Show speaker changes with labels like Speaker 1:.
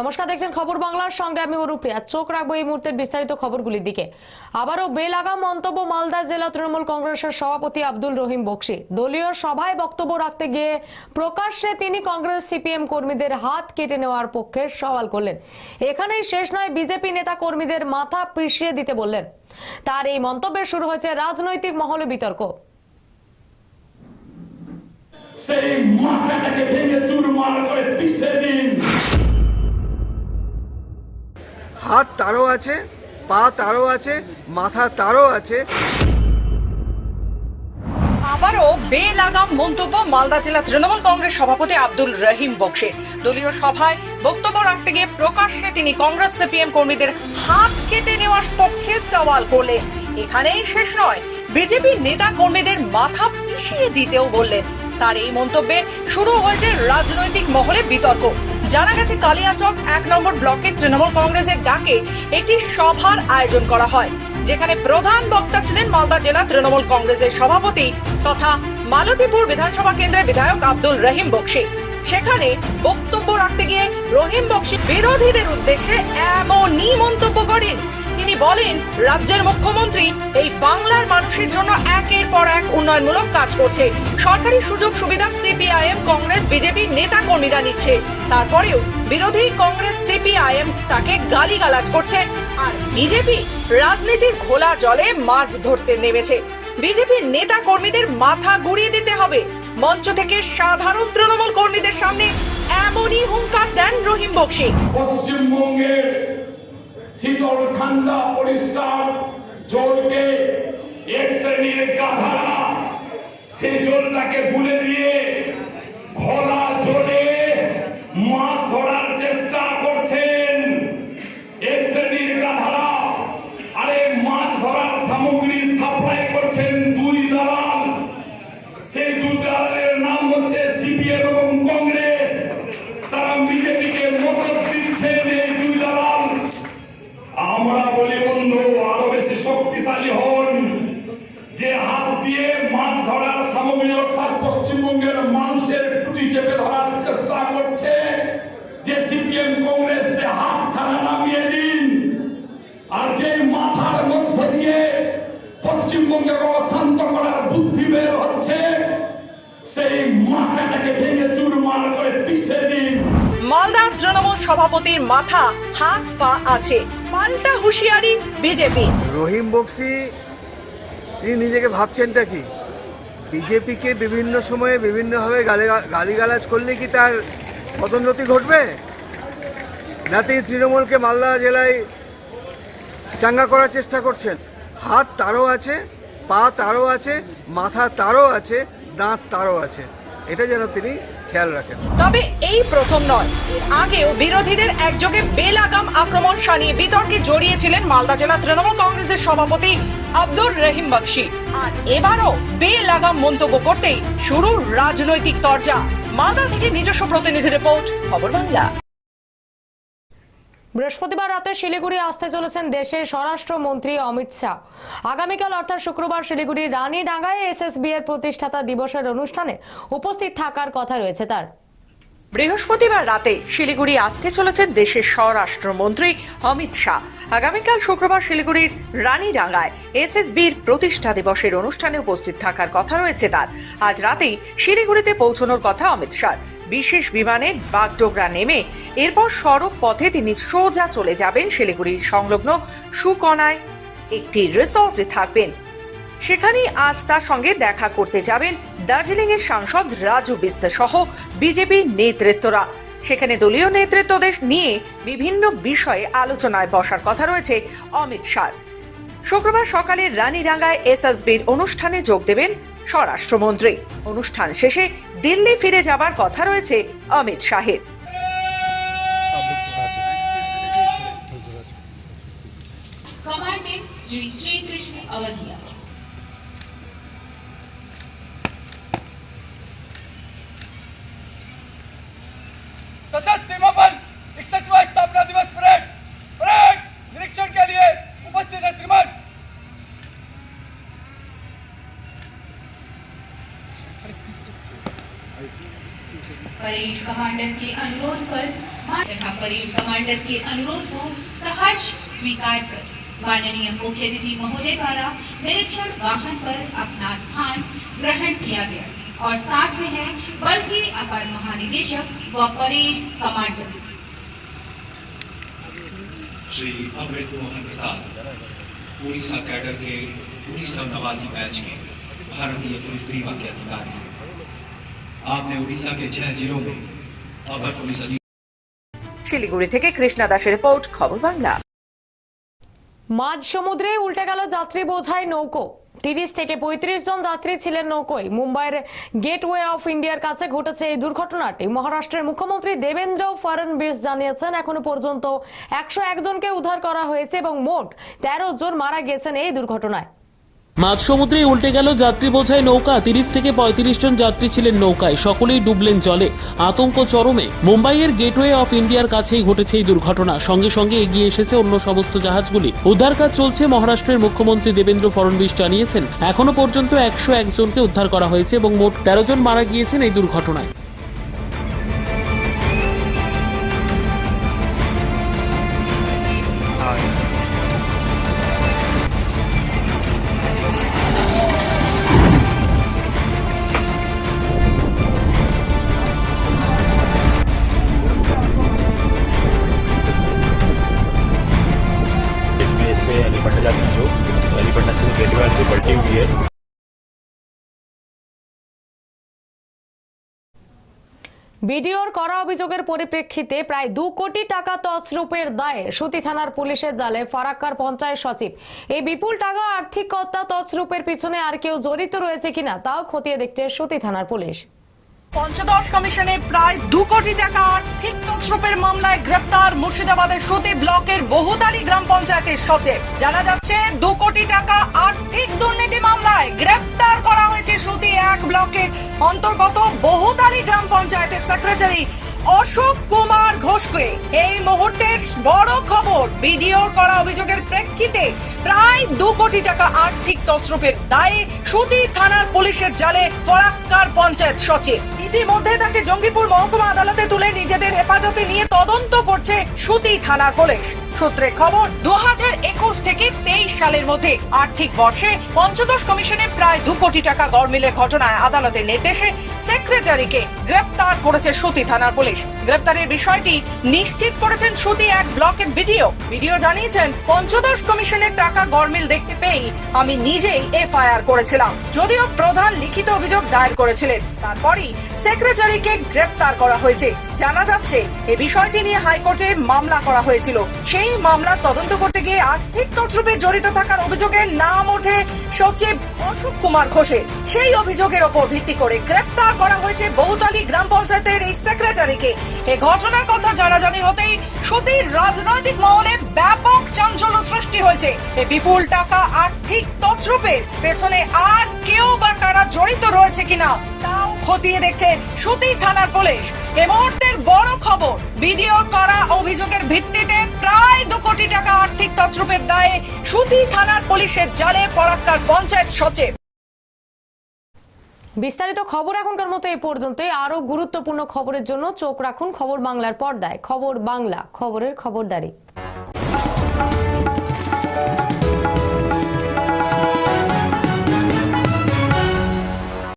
Speaker 1: নমস্কার, দেখছেন খবর বাংলার সঙ্গে আমি অরুপ্রিয়া চোখ রাখব এই মুহূর্তের বিস্তারিত খবরগুলির দিকে। আবারও বেলাগাম মন্তব্য মালদা জেলা তৃণমূল কংগ্রেসের সভাপতি আব্দুল রহিম বক্সি। দলীয় সভায় বক্তব্য রাখতে গিয়ে প্রকাশ্যে তিনি কংগ্রেস সিপিএম কর্মীদের হাত কেটে নেওয়ার পক্ষে সওয়াল করলেন। এখানেই শেষ নয়, বিজেপি নেতা কর্মীদের মাথা পিষিয়ে দিতে বললেন। তার এই মন্তব্যে শুরু হয়েছে রাজনৈতিক মহলে বিতর্ক।
Speaker 2: সেই মাথাটাকে ভেঙে চুরমার করে পিষে দিন।
Speaker 3: হাত তারও আছে, পা তারও আছে, মাথা তারও আছে।
Speaker 4: আবারও বেলাগাম মন্তব্য মালদা জেলা তৃণমূল কংগ্রেস সভাপতি আব্দুল রহিম বক্সের দলীয় সভায় বক্তব্য রাখতে গিয়ে প্রকাশ্যে তিনি কংগ্রেস সিপিএম কর্মীদের হাত কেটে নেওয়ার পক্ষে সওয়াল করলেন। এখানেই শেষ নয়, বিজেপি নেতা কর্মীদের মাথা পিষিয়ে দিতেও বললেন। তার এই মন্তব্যে শুরু হয়েছে রাজনৈতিক মহলে বিতর্ক। জানা গেছে, কালিয়াচক এক নম্বর ব্লকে তৃণমূল কংগ্রেসের ডাকে একটি সভার আয়োজন করা হয়, যেখানে প্রধান বক্তা ছিলেন মালদা জেলা তৃণমূল কংগ্রেসের সভাপতি তথা মালতীপুর বিধানসভা কেন্দ্রের বিধায়ক আব্দুল রহিম বক্সি। সেখানে বক্তব্য রাখতে গিয়ে রহিম বক্সি বিরোধীদের উদ্দেশ্যে এমনই মন্তব্য করেন। তিনি বলেন, রাজ্যের মুখ্যমন্ত্রী এই বাংলার মানুষের জন্য একের পর এক উন্নয়নমূলক কাজ করছে। সরকারি সুযোগ সুবিধা সিপিআইএম, কংগ্রেস, বিজেপি নেতা কর্মীরা নিচ্ছে। তারপরেও বিরোধী কংগ্রেস, সিপিআইএম তাকে গালিগালাজ করছে। আর বিজেপি রাজনীতির ঘোলা জলে মাছ ধরতে নেমেছে। বিজেপির নেতা কর্মীদের মাথা গুড়িয়ে দিতে হবে। মঞ্চ থেকে সাধারণ তৃণমূল কর্মীদের সামনে এমনই হুঙ্কার দেন রহিম বক্সি।
Speaker 2: পশ্চিমবঙ্গের শীতল ঠান্ডা পরিষ্কার জলকে এক শ্রেণির গাধারা। সেই জলটাকে ভুলে দিয়ে ঘোলা জলে শক্তিশালী হন, যে হাত দিয়ে মাছ ধরার সামগ্রী, অর্থাৎ পশ্চিমবঙ্গের মানুষের টুটি চেপে ধরার চেষ্টা করছে, যে সিপিএম কংগ্রেস, সে হাত খানা নামিয়ে দিন। আর যে মাথার মধ্য দিয়ে পশ্চিমবঙ্গের অশান্ত করার বুদ্ধি বের হচ্ছে, সেই মাথাটাকে ভেঙে চুরমার করে পিষে দিন।
Speaker 4: মালদা তৃণমূল সভাপতির মাথা, হাত, পা আছে। পাল্টা হুঁশিয়ারি বিজেপি
Speaker 3: রহিম বক্সি, তিনি নিজেকে ভাবছেনটা কি? বিজেপিকে বিভিন্ন সময়ে বিভিন্নভাবে গালি গালিগালাজ করলে কি তার পদোন্নতি ঘটবে? না তিনি তৃণমূলকে মালদা জেলায় চাঙ্গা করার চেষ্টা করছেন। হাত তারও আছে, পা তারও আছে, মাথা তারও আছে, দাঁত তারও আছে। এটা যেন তিনি খেয়াল রাখেন।
Speaker 4: তবে এই প্রথম নয়। আগেও বিরোধীদের একযোগে বেলাগাম আক্রমণ শানিয়ে বিতর্কে জড়িয়েছিলেন মালদা জেলা তৃণমূল কংগ্রেসের সভাপতি আব্দুর রহিম বক্সি। আর এবারও বেলাগাম মন্তব্য করতেই শুরু রাজনৈতিক তরজা। মালদা থেকে নিজস্ব প্রতিনিধি রিপোর্ট, খবর বাংলা।
Speaker 1: বৃহস্পতিবার রাতে শিলিগুড়ি আসতে চলেছেন দেশের স্বরাষ্ট্রমন্ত্রী অমিত শাহ। আগামীকাল, অর্থাৎ শুক্রবার, শিলিগুড়ির রানীডাঙ্গায় এসএসবি এর প্রতিষ্ঠাতা দিবসের অনুষ্ঠানে উপস্থিত থাকার কথা রয়েছে তার।
Speaker 4: বৃহস্পতিবার রাতে শিলিগুড়ি আসতে চলেছেন দেশের স্বরাষ্ট্রমন্ত্রী অমিত শাহ। আগামীকাল শুক্রবার শিলিগুড়ির রানীডাঙ্গায় এসএসবির প্রতিষ্ঠা দিবসের অনুষ্ঠানে উপস্থিত থাকার কথা রয়েছে তার। আজ রাতেই শিলিগুড়িতে পৌঁছানোর কথা অমিত শাহ। বিশেষ বিমানে বাগডোগরা নেমে এরপর সড়ক পথে তিনি সোজা চলে যাবেন শিলিগুড়ির সংলগ্ন সুকনায়। একটি রিসর্টে থাকবেন। সেখানেই আজ তার সঙ্গে দেখা করতে যাবেন দার্জিলিং এর সাংসদ রাজু বিস্ত সহ বিজেপি নেতৃত্বরা সেখানে দলীয় নেতৃত্বদের নিয়ে বিভিন্ন বিষয়ে আলোচনায় বসার কথা রয়েছে অমিত শাহ শুক্রবার সকালে রানীডাঙ্গায় এসএসবির অনুষ্ঠানে যোগ দেবেন স্বরাষ্ট্রমন্ত্রী অনুষ্ঠান শেষে দিল্লি ফিরে যাবার কথা রয়েছে অমিত শাহের
Speaker 5: कमांडेंट श्री श्री कृष्ण अवधिया
Speaker 6: परेड
Speaker 5: कमांडर के अनुरोध पर तथा परेड कमांडर के अनुरोध को सहज स्वीकार कर माननीय मुख्य अतिथि महोदय द्वारा निरीक्षण वाहन पर अपना स्थान ग्रहण किया गया और साथ में है बल के अपर महानिदेशक व parade commander.
Speaker 7: Shri Amrit Mohan Prasad, Orissa cadre के उड़ीसा नवासी बैच के भारतीय पुलिस सेवा के अधिकारी। आपने उड़ीसा के छह जिलों में अपर पुलिस अधीक्षक
Speaker 4: শিলিগুড়ি থেকে কৃষ্ণা দাসের রিপোর্ট খবর বাংলা
Speaker 1: মাঝ সমুদ্রে উল্টে গেল যাত্রী বোঝাই নৌকো তিরিশ থেকে পঁয়ত্রিশ জন যাত্রী ছিলেন নৌকোয় মুম্বাইয়ের গেটওয়ে অফ ইন্ডিয়ার কাছে ঘটেছে এই দুর্ঘটনাটি মহারাষ্ট্রের মুখ্যমন্ত্রী দেবেন্দ্র ফডনবিস জানিয়েছেন এখনো পর্যন্ত একশো একজনকে উদ্ধার করা হয়েছে এবং মোট তেরো জন মারা গেছেন এই দুর্ঘটনায়
Speaker 8: মাঝ সমুদ্রে উল্টে গেল যাত্রী বোঝাই নৌকা। তিরিশ থেকে পঁয়ত্রিশ জন যাত্রী ছিলেন নৌকায়। সকলেই ডুবলেন জলে। আতঙ্ক চরমে। মুম্বাইয়ের গেটওয়ে অফ ইন্ডিয়ার কাছেই ঘটেছে এই দুর্ঘটনা। সঙ্গে সঙ্গে এগিয়ে এসেছে অন্য সমস্ত জাহাজগুলি। উদ্ধার কাজ চলছে। মহারাষ্ট্রের মুখ্যমন্ত্রী দেবেন্দ্র ফডনবিস জানিয়েছেন, এখনও পর্যন্ত একশো একজনকে উদ্ধার করা হয়েছে এবং মোট তেরো জন মারা গিয়েছেন এই দুর্ঘটনায়।
Speaker 9: से गेटवे से पलटी हुई है
Speaker 1: বিডিওর করা অভিযোগের পরিপ্রেক্ষিতে প্রায় দু কোটি টাকা তছরূপের দায়ে সুতি থানার পুলিশের জালে ফারাক্কার পঞ্চায়েত সচিব এই বিপুল টাকা আর্থিকতা তছরূপের পিছনে আর কেউ জড়িত রয়েছে কিনা তাও খতিয়ে দেখছে সুতি থানার পুলিশ
Speaker 4: পঞ্চদশ কমিশনে প্রায় দু কোটি টাকা আর্থিক তছরূপের মামলায় গ্রেপ্তার মুর্শিদাবাদের সুতি ব্লকের বহুতালি গ্রাম পঞ্চায়েতের সচিব। জানা যাচ্ছে, দু কোটি টাকা আর্থিক দুর্নীতি মামলায় গ্রেপ্তার করা হয়েছে সুতি এক ব্লকের অন্তর্গত বহুতালি গ্রাম পঞ্চায়েতের সেক্রেটারি অশোক কুমার ঘোষকে এই মুহূর্তের বড় খবর। বিডিওর করা অভিযোগের প্রেক্ষিতে প্রায় দু কোটি টাকা আর্থিক তছরুপের দায়ে সুতি থানার পুলিশের জালে ফরাক্কার পঞ্চায়েত সচিব। ইতিমধ্যে তাকে জঙ্গিপুর মহকুমা আদালতে হেফাজতে নিয়ে তদন্ত করছে সুতি থানার পুলিশ। সূত্রে খবর দু হাজার একুশ থেকে তেইশ সালের মধ্যে আর্থিক বর্ষে পঞ্চদশ কমিশনে প্রায় দু কোটি টাকা গড়মিলের ঘটনায় আদালতের নির্দেশে সেক্রেটারিকে গ্রেপ্তার করেছে সুতি থানার পুলিশ। গ্রেপ্তারের বিষয়টি নিশ্চিত করেছেন সুতি এক ব্লকের ভিডিও ভিডিও জানিয়েছেন, পঞ্চদশ কমিশনের টাকা গড়মিল দেখতে পেয়েই আমি নিজেই এফআইআর করেছিলাম। যদিও প্রধান লিখিত অভিযোগ দায়ের করেছিলেন, তারপরই সেক্রেটারিকে গ্রেপ্তার করা হয়েছে। জানা যাচ্ছে, এ বিষয়টি নিয়ে হাইকোর্টে মামলা করা হয়েছিল। সেই মামলার তদন্ত করতে গিয়ে আর্থিক তছরূপে জড়িত থাকার অভিযোগের নাম ওঠে সচিব অশোক কুমার ঘোষের সেই অভিযোগের ওপর ভিত্তি করে গ্রেপ্তার করা হয়েছে বহুতালি গ্রাম পঞ্চায়েতের এই সেক্রেটারিকে। এ ঘটনার কথা জানাজানি হতেই সতীর রাজনৈতিক মহলে ব্যাপক চাঞ্চল্য সৃষ্টি হয়েছে। এ বিপুল টাকা আর্থিক তছরূপের পেছনে আর কেউ বা কারা জড়িত রয়েছে কিনা তাও খতিয়ে দেখছে সুতি থানার পুলিশ। এ মুহূর্তের বড় খবর ভিডিওর করা অভিযোগের ভিত্তিতে প্রায় দু কোটি টাকা আর্থিক তছরূপের দায়ে সুতি থানার পুলিশের জালে ফরাক্কার পঞ্চায়েত সচিব।
Speaker 1: বিস্তারিত খবর এখনকার মতো এই পর্যন্তই। আরও গুরুত্বপূর্ণ খবরের জন্য চোখ রাখুন খবর বাংলার পর্দায়। খবর বাংলা, খবরের খবরদারি।